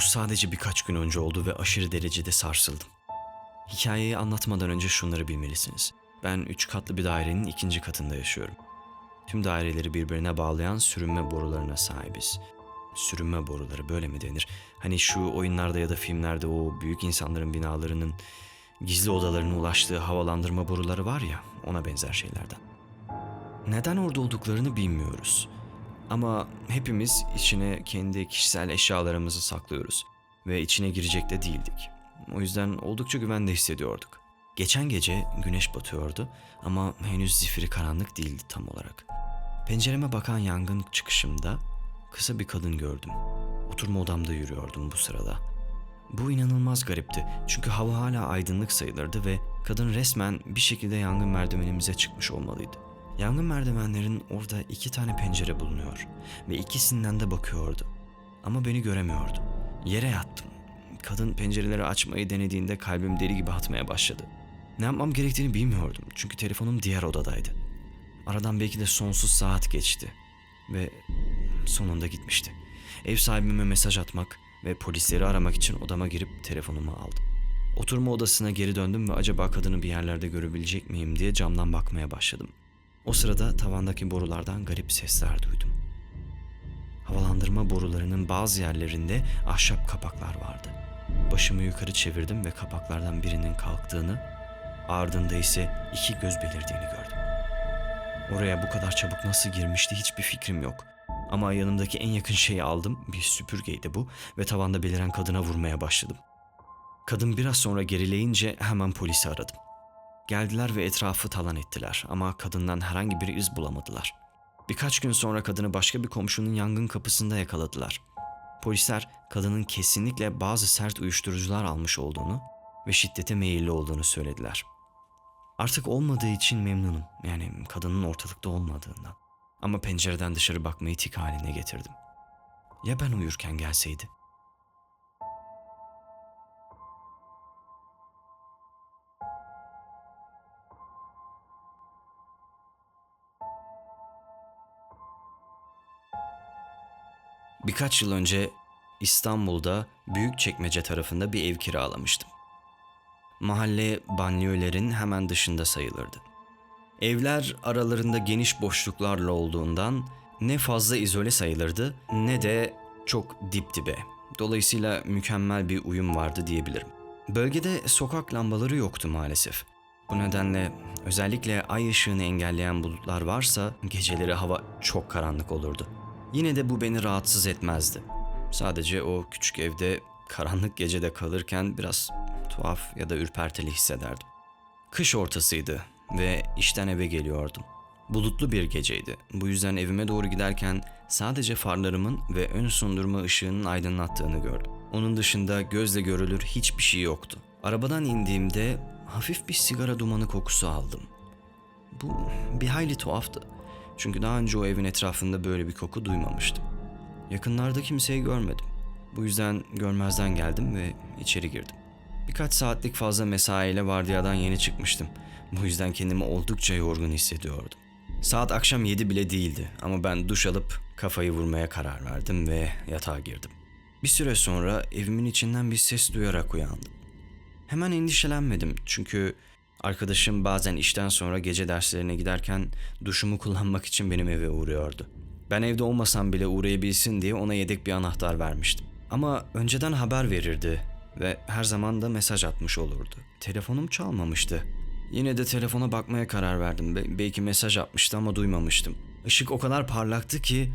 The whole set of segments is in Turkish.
Bu sadece birkaç gün önce oldu ve aşırı derecede sarsıldım. Hikayeyi anlatmadan önce şunları bilmelisiniz. Ben üç katlı bir dairenin ikinci katında yaşıyorum. Tüm daireleri birbirine bağlayan sürünme borularına sahibiz. Sürünme boruları böyle mi denir? Hani şu oyunlarda ya da filmlerde o büyük insanların binalarının gizli odalarına ulaştığı havalandırma boruları var ya ona benzer şeylerden. Neden orada olduklarını bilmiyoruz. Ama hepimiz içine kendi kişisel eşyalarımızı saklıyoruz ve içine girecek de değildik. O yüzden oldukça güvende hissediyorduk. Geçen gece güneş batıyordu ama henüz zifiri karanlık değildi tam olarak. Pencereme bakan yangın çıkışımda kısa bir kadın gördüm. Oturma odamda yürüyordum bu sırada. Bu inanılmaz garipti çünkü hava hala aydınlık sayılırdı ve kadın resmen bir şekilde yangın merdivenimize çıkmış olmalıydı. Yangın merdivenlerin orada iki tane pencere bulunuyor ve ikisinden de bakıyordu. Ama beni göremiyordu. Yere yattım. Kadın pencereleri açmayı denediğinde kalbim deli gibi atmaya başladı. Ne yapmam gerektiğini bilmiyordum çünkü telefonum diğer odadaydı. Aradan belki de sonsuz saat geçti ve sonunda gitmişti. Ev sahibime mesaj atmak ve polisleri aramak için odama girip telefonumu aldım. Oturma odasına geri döndüm ve acaba kadını bir yerlerde görebilecek miyim diye camdan bakmaya başladım. O sırada tavandaki borulardan garip sesler duydum. Havalandırma borularının bazı yerlerinde ahşap kapaklar vardı. Başımı yukarı çevirdim ve kapaklardan birinin kalktığını, ardında ise iki göz belirdiğini gördüm. Oraya bu kadar çabuk nasıl girmişti hiçbir fikrim yok. Ama yanımdaki en yakın şeyi aldım, bir süpürgeydi bu ve tavanda beliren kadına vurmaya başladım. Kadın biraz sonra gerileyince hemen polisi aradım. Geldiler ve etrafı talan ettiler ama kadından herhangi bir iz bulamadılar. Birkaç gün sonra kadını başka bir komşunun yangın kapısında yakaladılar. Polisler kadının kesinlikle bazı sert uyuşturucular almış olduğunu ve şiddete meyilli olduğunu söylediler. Artık olmadığı için memnunum. Yani kadının ortalıkta olmadığından. Ama pencereden dışarı bakmayı tik haline getirdim. Ya ben uyurken gelseydi? Birkaç yıl önce İstanbul'da Büyükçekmece tarafında bir ev kiralamıştım. Mahalle banliyölerin hemen dışında sayılırdı. Evler aralarında geniş boşluklarla olduğundan ne fazla izole sayılırdı ne de çok dip dibe. Dolayısıyla mükemmel bir uyum vardı diyebilirim. Bölgede sokak lambaları yoktu maalesef. Bu nedenle özellikle ay ışığını engelleyen bulutlar varsa geceleri hava çok karanlık olurdu. Yine de bu beni rahatsız etmezdi. Sadece o küçük evde karanlık gecede kalırken biraz tuhaf ya da ürpertili hissederdim. Kış ortasıydı ve işten eve geliyordum. Bulutlu bir geceydi. Bu yüzden evime doğru giderken sadece farlarımın ve ön sondurma ışığının aydınlattığını gördüm. Onun dışında gözle görülür hiçbir şey yoktu. Arabadan indiğimde hafif bir sigara dumanı kokusu aldım. Bu bir hayli tuhaftı. Çünkü daha önce o evin etrafında böyle bir koku duymamıştım. Yakınlarda kimseyi görmedim. Bu yüzden görmezden geldim ve içeri girdim. Birkaç saatlik fazla mesaiyle vardiyadan yeni çıkmıştım. Bu yüzden kendimi oldukça yorgun hissediyordum. Saat akşam 7 bile değildi ama ben duş alıp kafayı vurmaya karar verdim ve yatağa girdim. Bir süre sonra evimin içinden bir ses duyarak uyandım. Hemen endişelenmedim çünkü arkadaşım bazen işten sonra gece derslerine giderken duşumu kullanmak için benim eve uğruyordu. Ben evde olmasam bile uğrayabilsin diye ona yedek bir anahtar vermiştim. Ama önceden haber verirdi ve her zaman da mesaj atmış olurdu. Telefonum çalmamıştı. Yine de telefona bakmaya karar verdim. Be- belki mesaj atmıştı ama duymamıştım. Işık o kadar parlaktı ki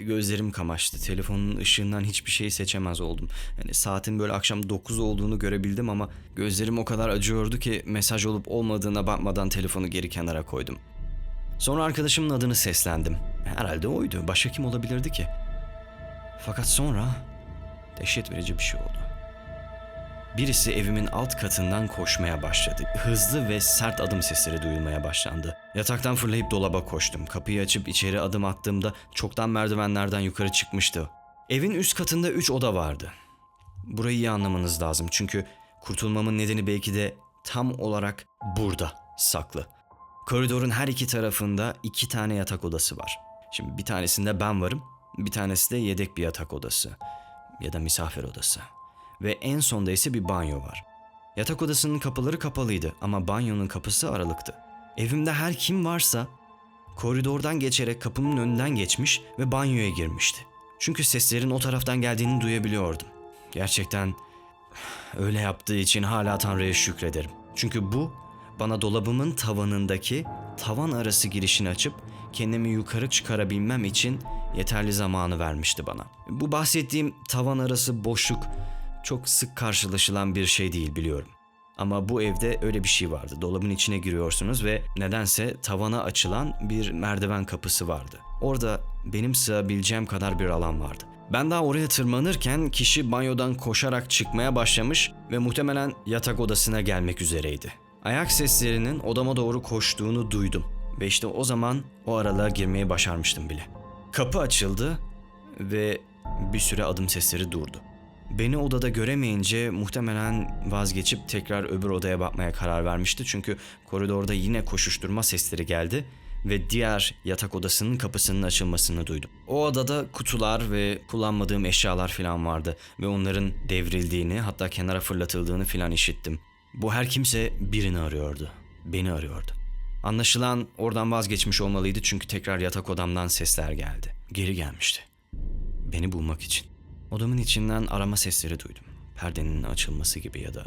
gözlerim kamaştı. Telefonun ışığından hiçbir şeyi seçemez oldum. Yani saatin böyle akşam 9 olduğunu görebildim ama gözlerim o kadar acıyordu ki mesaj olup olmadığına bakmadan telefonu geri kenara koydum. Sonra arkadaşımın adını seslendim. Herhalde oydu. Başka kim olabilirdi ki? Fakat sonra dehşet verici bir şey oldu. Birisi evimin alt katından koşmaya başladı. Hızlı ve sert adım sesleri duyulmaya başlandı. Yataktan fırlayıp dolaba koştum. Kapıyı açıp içeri adım attığımda çoktan merdivenlerden yukarı çıkmıştı. Evin üst katında üç oda vardı. Burayı iyi anlamanız lazım çünkü kurtulmamın nedeni belki de tam olarak burada saklı. Koridorun her iki tarafında iki tane yatak odası var. Şimdi bir tanesinde ben varım, bir tanesi de yedek bir yatak odası. ya da misafir odası. Ve en sonda ise bir banyo var. Yatak odasının kapıları kapalıydı ama banyonun kapısı aralıktı. Evimde her kim varsa koridordan geçerek kapımın önünden geçmiş ve banyoya girmişti. Çünkü seslerin o taraftan geldiğini duyabiliyordum. Gerçekten öyle yaptığı için hala Tanrı'ya şükrederim. Çünkü bu bana dolabımın tavanındaki tavan arası girişini açıp kendimi yukarı çıkarabilmem için yeterli zamanı vermişti bana. Bu bahsettiğim tavan arası boşluk çok sık karşılaşılan bir şey değil biliyorum. Ama bu evde öyle bir şey vardı. Dolabın içine giriyorsunuz ve nedense tavana açılan bir merdiven kapısı vardı. Orada benim sığabileceğim kadar bir alan vardı. Ben daha oraya tırmanırken kişi banyodan koşarak çıkmaya başlamış ve muhtemelen yatak odasına gelmek üzereydi. Ayak seslerinin odama doğru koştuğunu duydum ve işte o zaman o aralığa girmeyi başarmıştım bile. Kapı açıldı ve bir süre adım sesleri durdu. Beni odada göremeyince muhtemelen vazgeçip tekrar öbür odaya bakmaya karar vermişti çünkü koridorda yine koşuşturma sesleri geldi ve diğer yatak odasının kapısının açılmasını duydum. O odada kutular ve kullanmadığım eşyalar falan vardı ve onların devrildiğini hatta kenara fırlatıldığını falan işittim. Bu her kimse birini arıyordu. Beni arıyordu. Anlaşılan oradan vazgeçmiş olmalıydı çünkü tekrar yatak odamdan sesler geldi. Geri gelmişti. Beni bulmak için. Odamın içinden arama sesleri duydum. Perdenin açılması gibi ya da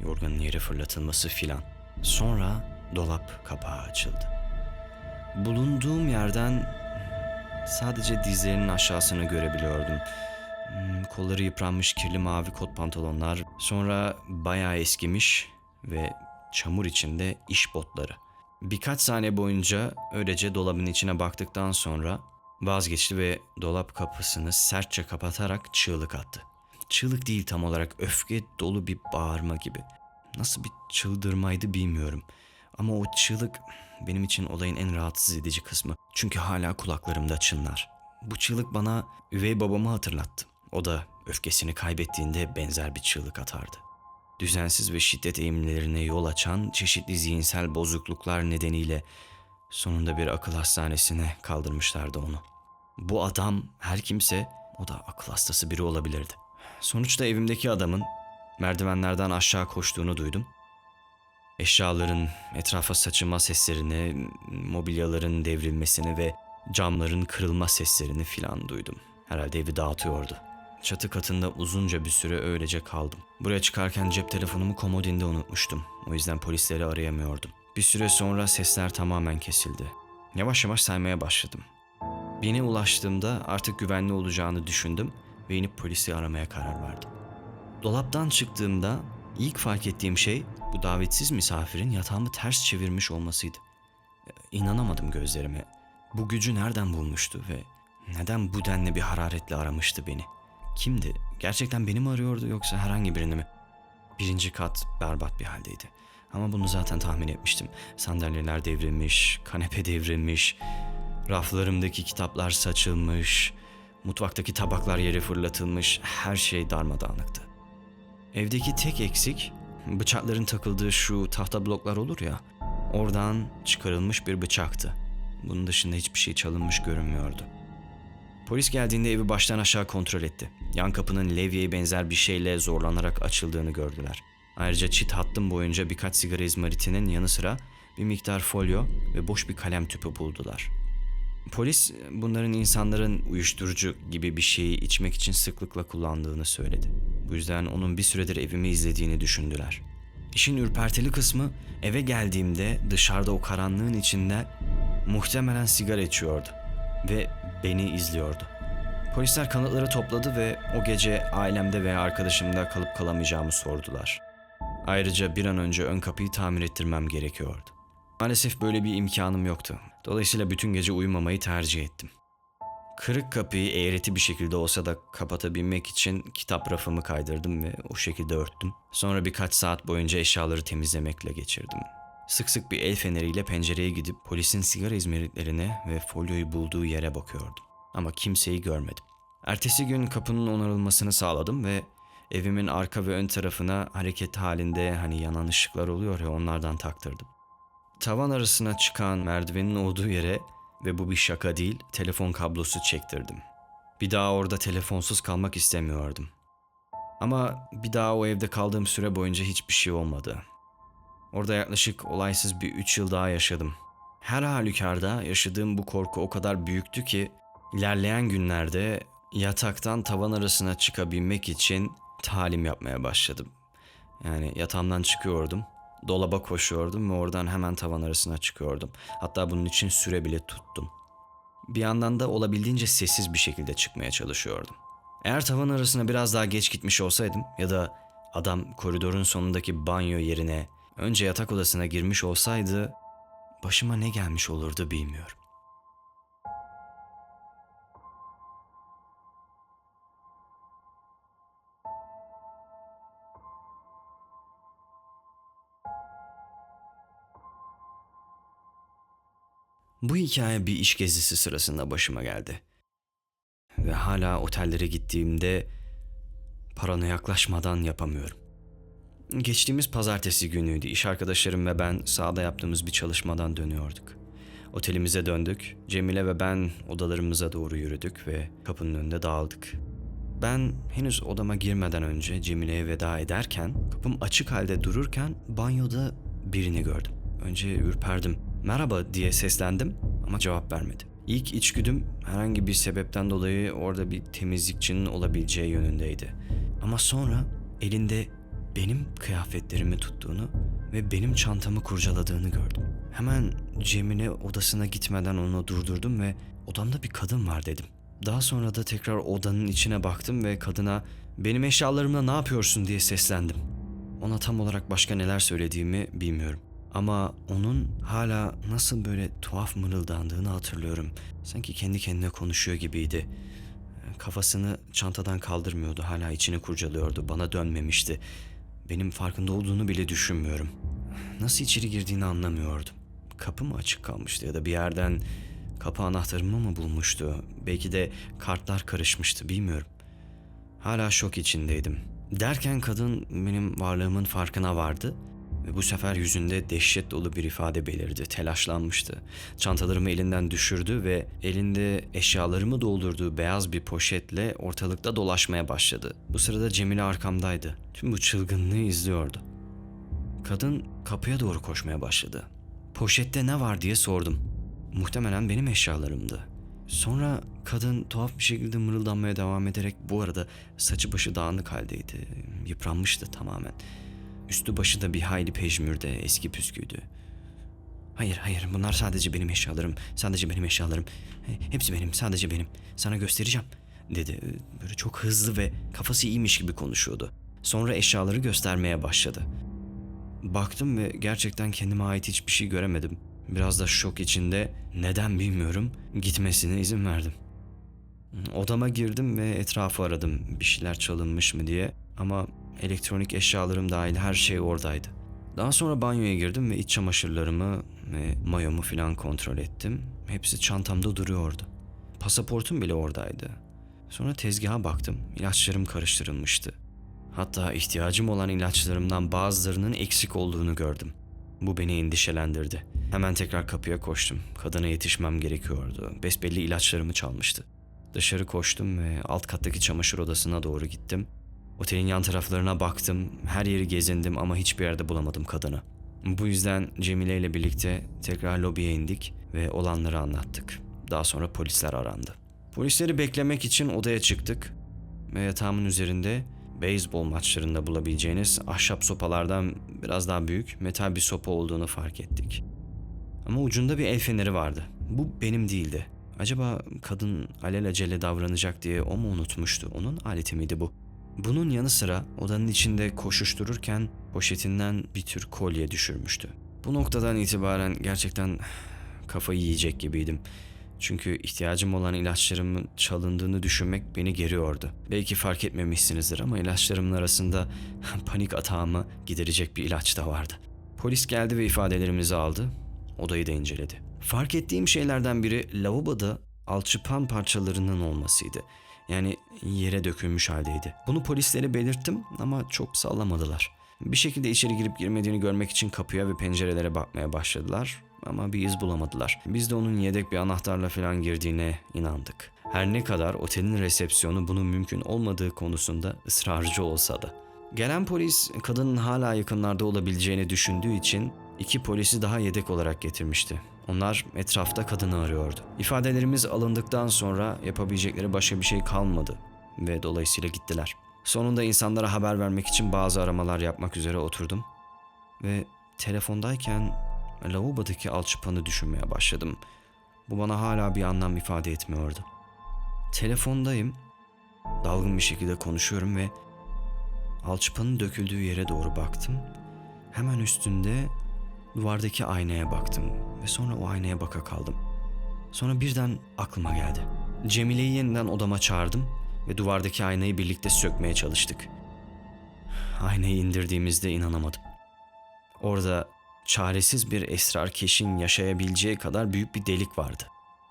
yorganın yere fırlatılması filan. Sonra dolap kapağı açıldı. Bulunduğum yerden sadece dizlerinin aşağısını görebiliyordum. Hmm, Kolları yıpranmış kirli mavi kot pantolonlar, sonra bayağı eskimiş ve çamur içinde iş botları. Birkaç saniye boyunca öylece dolabın içine baktıktan sonra vazgeçti ve dolap kapısını sertçe kapatarak çığlık attı. Çığlık değil tam olarak öfke dolu bir bağırma gibi. Nasıl bir çıldırmaydı bilmiyorum. Ama o çığlık benim için olayın en rahatsız edici kısmı. Çünkü hala kulaklarımda çınlar. Bu çığlık bana üvey babamı hatırlattı. O da öfkesini kaybettiğinde benzer bir çığlık atardı. Düzensiz ve şiddet eğilimlerine yol açan çeşitli zihinsel bozukluklar nedeniyle sonunda bir akıl hastanesine kaldırmışlardı onu. Bu adam her kimse o da akıl hastası biri olabilirdi. Sonuçta evimdeki adamın merdivenlerden aşağı koştuğunu duydum. Eşyaların etrafa saçılma seslerini, mobilyaların devrilmesini ve camların kırılma seslerini filan duydum. Herhalde evi dağıtıyordu. Çatı katında uzunca bir süre öylece kaldım. Buraya çıkarken cep telefonumu komodinde unutmuştum. O yüzden polisleri arayamıyordum. Bir süre sonra sesler tamamen kesildi. Yavaş yavaş saymaya başladım. Bine ulaştığımda artık güvenli olacağını düşündüm ve inip polisi aramaya karar verdim. Dolaptan çıktığımda ilk fark ettiğim şey bu davetsiz misafirin yatağımı ters çevirmiş olmasıydı. İnanamadım gözlerime. Bu gücü nereden bulmuştu ve neden bu denli bir hararetle aramıştı beni? Kimdi? Gerçekten beni mi arıyordu yoksa herhangi birini mi? Birinci kat berbat bir haldeydi. Ama bunu zaten tahmin etmiştim. Sandalyeler devrilmiş, kanepe devrilmiş, raflarımdaki kitaplar saçılmış, mutfaktaki tabaklar yere fırlatılmış, her şey darmadağınıktı. Evdeki tek eksik bıçakların takıldığı şu tahta bloklar olur ya. Oradan çıkarılmış bir bıçaktı. Bunun dışında hiçbir şey çalınmış görünmüyordu. Polis geldiğinde evi baştan aşağı kontrol etti. Yan kapının levyeye benzer bir şeyle zorlanarak açıldığını gördüler. Ayrıca çit hattım boyunca birkaç sigara izmaritinin yanı sıra bir miktar folyo ve boş bir kalem tüpü buldular. Polis bunların insanların uyuşturucu gibi bir şeyi içmek için sıklıkla kullandığını söyledi. Bu yüzden onun bir süredir evimi izlediğini düşündüler. İşin ürpertili kısmı eve geldiğimde dışarıda o karanlığın içinde muhtemelen sigara içiyordu ve beni izliyordu. Polisler kanıtları topladı ve o gece ailemde veya arkadaşımda kalıp kalamayacağımı sordular. Ayrıca bir an önce ön kapıyı tamir ettirmem gerekiyordu. Maalesef böyle bir imkanım yoktu. Dolayısıyla bütün gece uyumamayı tercih ettim. Kırık kapıyı eğreti bir şekilde olsa da kapatabilmek için kitap rafımı kaydırdım ve o şekilde örttüm. Sonra birkaç saat boyunca eşyaları temizlemekle geçirdim. Sık sık bir el feneriyle pencereye gidip polisin sigara izmaritlerine ve folyoyu bulduğu yere bakıyordum. Ama kimseyi görmedim. Ertesi gün kapının onarılmasını sağladım ve evimin arka ve ön tarafına hareket halinde hani yanan ışıklar oluyor ya onlardan taktırdım. Tavan arasına çıkan merdivenin olduğu yere ve bu bir şaka değil telefon kablosu çektirdim. Bir daha orada telefonsuz kalmak istemiyordum. Ama bir daha o evde kaldığım süre boyunca hiçbir şey olmadı. Orada yaklaşık olaysız bir üç yıl daha yaşadım. Her halükarda yaşadığım bu korku o kadar büyüktü ki ilerleyen günlerde yataktan tavan arasına çıkabilmek için talim yapmaya başladım. Yani yatağımdan çıkıyordum, dolaba koşuyordum ve oradan hemen tavan arasına çıkıyordum. Hatta bunun için süre bile tuttum. Bir yandan da olabildiğince sessiz bir şekilde çıkmaya çalışıyordum. Eğer tavan arasına biraz daha geç gitmiş olsaydım ya da adam koridorun sonundaki banyo yerine önce yatak odasına girmiş olsaydı başıma ne gelmiş olurdu bilmiyorum. Bu hikaye bir iş gezisi sırasında başıma geldi. Ve hala otellere gittiğimde parana yaklaşmadan yapamıyorum. Geçtiğimiz pazartesi günüydü. İş arkadaşlarım ve ben sahada yaptığımız bir çalışmadan dönüyorduk. Otelimize döndük. Cemile ve ben odalarımıza doğru yürüdük ve kapının önünde dağıldık. Ben henüz odama girmeden önce Cemile'ye veda ederken kapım açık halde dururken banyoda birini gördüm. Önce ürperdim. Merhaba diye seslendim ama cevap vermedi. İlk içgüdüm herhangi bir sebepten dolayı orada bir temizlikçinin olabileceği yönündeydi. Ama sonra elinde benim kıyafetlerimi tuttuğunu ve benim çantamı kurcaladığını gördüm. Hemen Cemile odasına gitmeden onu durdurdum ve odamda bir kadın var dedim. Daha sonra da tekrar odanın içine baktım ve kadına benim eşyalarımla ne yapıyorsun diye seslendim. Ona tam olarak başka neler söylediğimi bilmiyorum. Ama onun hala nasıl böyle tuhaf mırıldandığını hatırlıyorum. Sanki kendi kendine konuşuyor gibiydi. Kafasını çantadan kaldırmıyordu. Hala içini kurcalıyordu. Bana dönmemişti. Benim farkında olduğunu bile düşünmüyorum. Nasıl içeri girdiğini anlamıyordum. Kapı mı açık kalmıştı ya da bir yerden kapı anahtarımı mı bulmuştu? Belki de kartlar karışmıştı bilmiyorum. Hala şok içindeydim. Derken kadın benim varlığımın farkına vardı ve bu sefer yüzünde dehşet dolu bir ifade belirdi. Telaşlanmıştı. Çantalarımı elinden düşürdü ve elinde eşyalarımı doldurduğu beyaz bir poşetle ortalıkta dolaşmaya başladı. Bu sırada Cemile arkamdaydı. Tüm bu çılgınlığı izliyordu. Kadın kapıya doğru koşmaya başladı. Poşette ne var diye sordum. Muhtemelen benim eşyalarımdı. Sonra kadın tuhaf bir şekilde mırıldanmaya devam ederek bu arada saçı başı dağınık haldeydi. Yıpranmıştı tamamen. Üstü başı da bir hayli pejmürde, eski püsküydü. Hayır, hayır bunlar sadece benim eşyalarım. Sadece benim eşyalarım. He- Hepsi benim, sadece benim. Sana göstereceğim, dedi. Böyle çok hızlı ve kafası iyiymiş gibi konuşuyordu. Sonra eşyaları göstermeye başladı. Baktım ve gerçekten kendime ait hiçbir şey göremedim. Biraz da şok içinde neden bilmiyorum gitmesine izin verdim. Odama girdim ve etrafı aradım bir şeyler çalınmış mı diye ama elektronik eşyalarım dahil her şey oradaydı. Daha sonra banyoya girdim ve iç çamaşırlarımı ve mayomu falan kontrol ettim. Hepsi çantamda duruyordu. Pasaportum bile oradaydı. Sonra tezgaha baktım. İlaçlarım karıştırılmıştı. Hatta ihtiyacım olan ilaçlarımdan bazılarının eksik olduğunu gördüm. Bu beni endişelendirdi. Hemen tekrar kapıya koştum. Kadına yetişmem gerekiyordu. Besbelli ilaçlarımı çalmıştı. Dışarı koştum ve alt kattaki çamaşır odasına doğru gittim. Otelin yan taraflarına baktım. Her yeri gezindim ama hiçbir yerde bulamadım kadını. Bu yüzden Cemile ile birlikte tekrar lobiye indik ve olanları anlattık. Daha sonra polisler arandı. Polisleri beklemek için odaya çıktık ve yatağımın üzerinde beyzbol maçlarında bulabileceğiniz ahşap sopalardan biraz daha büyük metal bir sopa olduğunu fark ettik. Ama ucunda bir el feneri vardı. Bu benim değildi. Acaba kadın alelacele davranacak diye o mu unutmuştu? Onun aleti miydi bu? Bunun yanı sıra odanın içinde koşuştururken poşetinden bir tür kolye düşürmüştü. Bu noktadan itibaren gerçekten kafayı yiyecek gibiydim. Çünkü ihtiyacım olan ilaçlarımın çalındığını düşünmek beni geriyordu. Belki fark etmemişsinizdir ama ilaçlarımın arasında panik atağımı giderecek bir ilaç da vardı. Polis geldi ve ifadelerimizi aldı. Odayı da inceledi. Fark ettiğim şeylerden biri lavaboda alçıpan parçalarının olmasıydı. Yani yere dökülmüş haldeydi. Bunu polislere belirttim ama çok sallamadılar. Bir şekilde içeri girip girmediğini görmek için kapıya ve pencerelere bakmaya başladılar ama bir iz bulamadılar. Biz de onun yedek bir anahtarla falan girdiğine inandık. Her ne kadar otelin resepsiyonu bunun mümkün olmadığı konusunda ısrarcı olsa da. Gelen polis kadının hala yakınlarda olabileceğini düşündüğü için iki polisi daha yedek olarak getirmişti. Onlar etrafta kadını arıyordu. İfadelerimiz alındıktan sonra yapabilecekleri başka bir şey kalmadı ve dolayısıyla gittiler. Sonunda insanlara haber vermek için bazı aramalar yapmak üzere oturdum ve telefondayken lavabodaki alçıpanı düşünmeye başladım. Bu bana hala bir anlam ifade etmiyordu. Telefondayım, dalgın bir şekilde konuşuyorum ve alçıpanın döküldüğü yere doğru baktım. Hemen üstünde duvardaki aynaya baktım ve sonra o aynaya baka kaldım. Sonra birden aklıma geldi. Cemile'yi yeniden odama çağırdım ve duvardaki aynayı birlikte sökmeye çalıştık. Aynayı indirdiğimizde inanamadım. Orada çaresiz bir esrarkeşin yaşayabileceği kadar büyük bir delik vardı.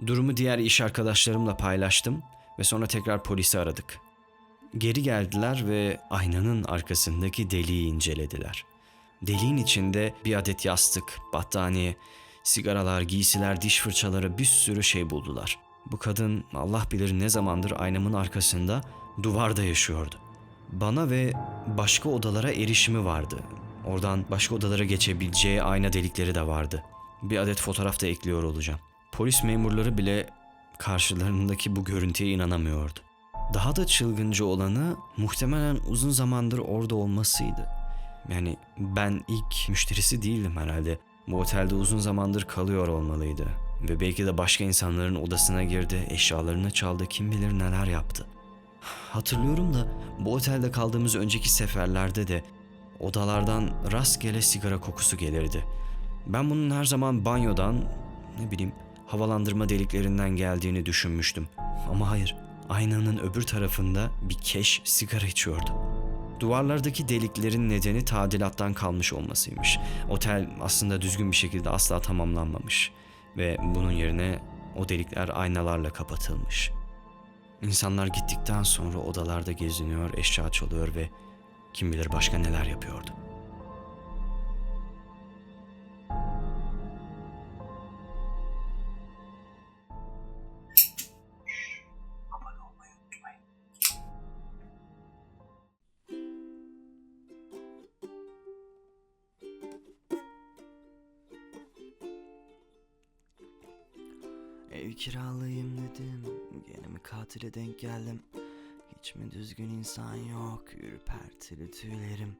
Durumu diğer iş arkadaşlarımla paylaştım ve sonra tekrar polisi aradık. Geri geldiler ve aynanın arkasındaki deliği incelediler. Deliğin içinde bir adet yastık, battaniye, sigaralar, giysiler, diş fırçaları bir sürü şey buldular. Bu kadın Allah bilir ne zamandır aynamın arkasında duvarda yaşıyordu. Bana ve başka odalara erişimi vardı. Oradan başka odalara geçebileceği ayna delikleri de vardı. Bir adet fotoğraf da ekliyor olacağım. Polis memurları bile karşılarındaki bu görüntüye inanamıyordu. Daha da çılgınca olanı muhtemelen uzun zamandır orada olmasıydı. Yani ben ilk müşterisi değildim herhalde. Bu otelde uzun zamandır kalıyor olmalıydı. Ve belki de başka insanların odasına girdi, eşyalarını çaldı, kim bilir neler yaptı. Hatırlıyorum da bu otelde kaldığımız önceki seferlerde de odalardan rastgele sigara kokusu gelirdi. Ben bunun her zaman banyodan, ne bileyim, havalandırma deliklerinden geldiğini düşünmüştüm. Ama hayır, aynanın öbür tarafında bir keş sigara içiyordu. Duvarlardaki deliklerin nedeni tadilattan kalmış olmasıymış. Otel aslında düzgün bir şekilde asla tamamlanmamış ve bunun yerine o delikler aynalarla kapatılmış. İnsanlar gittikten sonra odalarda geziniyor, eşya çalıyor ve kim bilir başka neler yapıyordu. Ev kiralayayım dedim. Gene mi katile denk geldim? Hiç mi düzgün insan yok? Ürpertili tüylerim.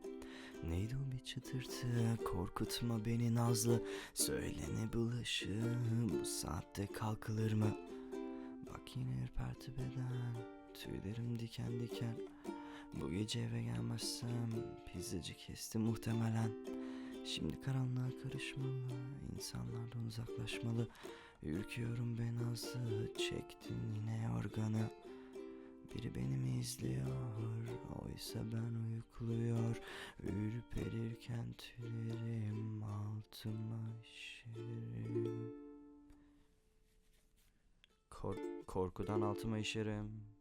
Neydi o bir çıtırtı? Korkutma beni nazlı. Söyle ne bulaşı Bu saatte kalkılır mı? Bak yine ürperti beden. Tüylerim diken diken. Bu gece eve gelmezsem Pizzacı kesti muhtemelen. Şimdi karanlığa karışmalı insanlardan uzaklaşmalı Ürküyorum ben azı çektin yine yorganı. Biri beni mi izliyor oysa ben uykuluyor Ürperirken tüylerim altıma işerim. Kork- Korkudan altıma işerim